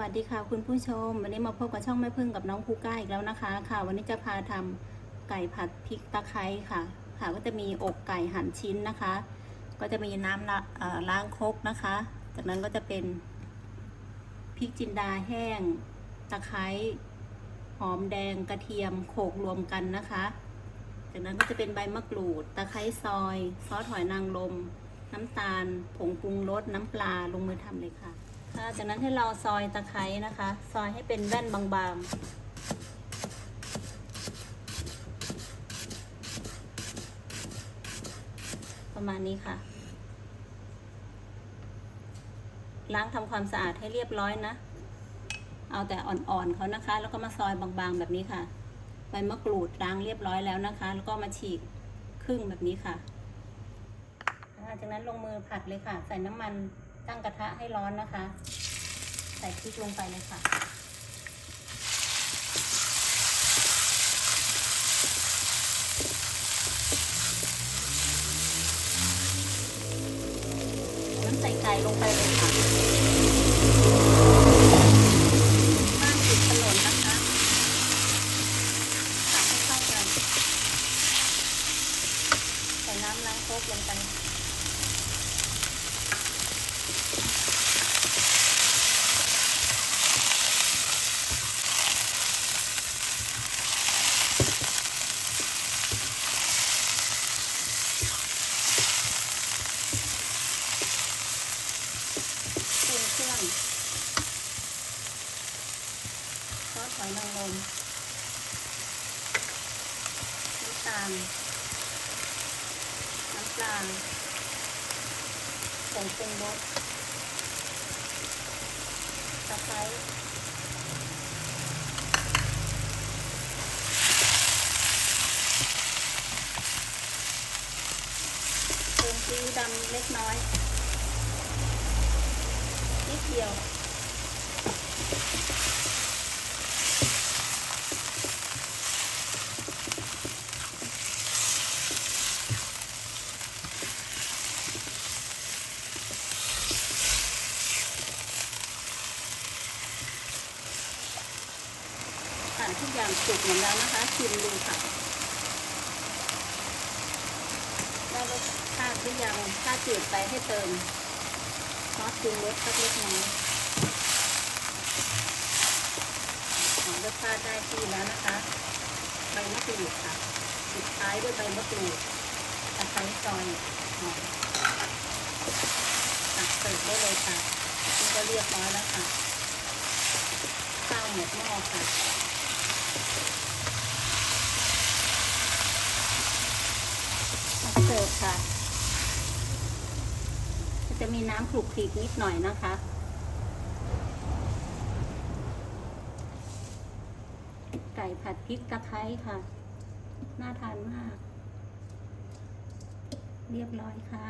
วัสดีค่ะคุณผู้ชม วันนี้มาพบกับช่องแม่พึ่งกับน้องคูก้าอีกแล้วนะคะ ค่ะ วันนี้จะพาทำไก่ผัดพริกตะไคร้ค่ะ ค่ะก็จะมีอกไก่หั่นชิ้นนะคะ ก็จะมีน้ำละเอ่อล้างครกนะคะ จากนั้นก็จะเป็นพริกจินดาแห้ง ตะไคร้หอมแดงกระเทียมโขลกรวมกันนะคะ จากนั้นก็จะเป็นใบมะกรูด ตะไคร้ซอย ซอสหอยนางรมน้ำตาล ผงปรุงรสน้ำปลาลงมือทำเลยค่ะ ค่ะจากนั้นให้เราซอยตะไคร้นะคะ ซอยให้เป็นแว่นบางๆ ประมาณนี้ค่ะ ล้างทำความสะอาดให้เรียบร้อยนะ เอาแต่อ่อนๆเขานะคะ แล้วก็มาซอยบางๆแบบนี้ค่ะใบมะกรูดล้างเรียบร้อยแล้วนะคะ แล้วก็มาฉีกครึ่งแบบนี้ค่ะ จากนั้นลงมือผัดเลยค่ะ ใส่น้ำมัน ตั้งกระทะให้ร้อนนะคะ ใส่พริกลงไปเลยค่ะ น้ำใส่ไก่ลงไปเลยค่ะบ้านติดถนนนะคะตักให้เข้ากัน ใส่น้ำล้างโคกลงไป ปรุงเครื่องซ อยนางรมน้ำตาลน้ำปลาผงปรุงรสตะไคร้เติมซีอิ๊วดำเล็กน้อยนิดเดียว ทุกอย่างสุกหมดแล้วนะคะ ชิมดูค่ะได้รสชาติหรือยังถ้าจืดไปให้เติมซอสปรุงรสสักเล็กน้อยหอมรสชาติได้ที่แล้วนะคะใบมะกรูดค่ะปิดท้ายด้วยใบมะกรูดตะไคร้ซอยหอมตักเสิร์ฟได้เลยค่ะนี่ก็เรียบร้อยแล้วค่ะข้าวหมดหม้อค่ะมาเสิร์ฟค่ะ จะมีน้ำคลุกคลิกนิดหน่อยนะคะ ไก่ผัดพริกตะไคร้ค่ะ น่าทานมาก เรียบร้อยค่ะ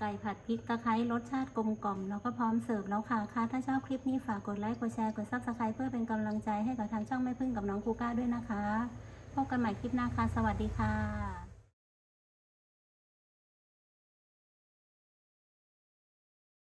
ไก่ผัดพริกตะไคร้รสชาติกลมกล่อมแล้วก็พร้อมเสิร์ฟแล้วค่ะค่ะ ถ้าชอบคลิปนี้ฝากกดไลค์ กดแชร์ กดซับสไครป์เพื่อเป็นกำลังใจให้กับทางช่องแม่พึ่งกับน้องคูก้าด้วยนะคะ พบกันใหม่คลิปหน้าค่ะ สวัสดีค่ะ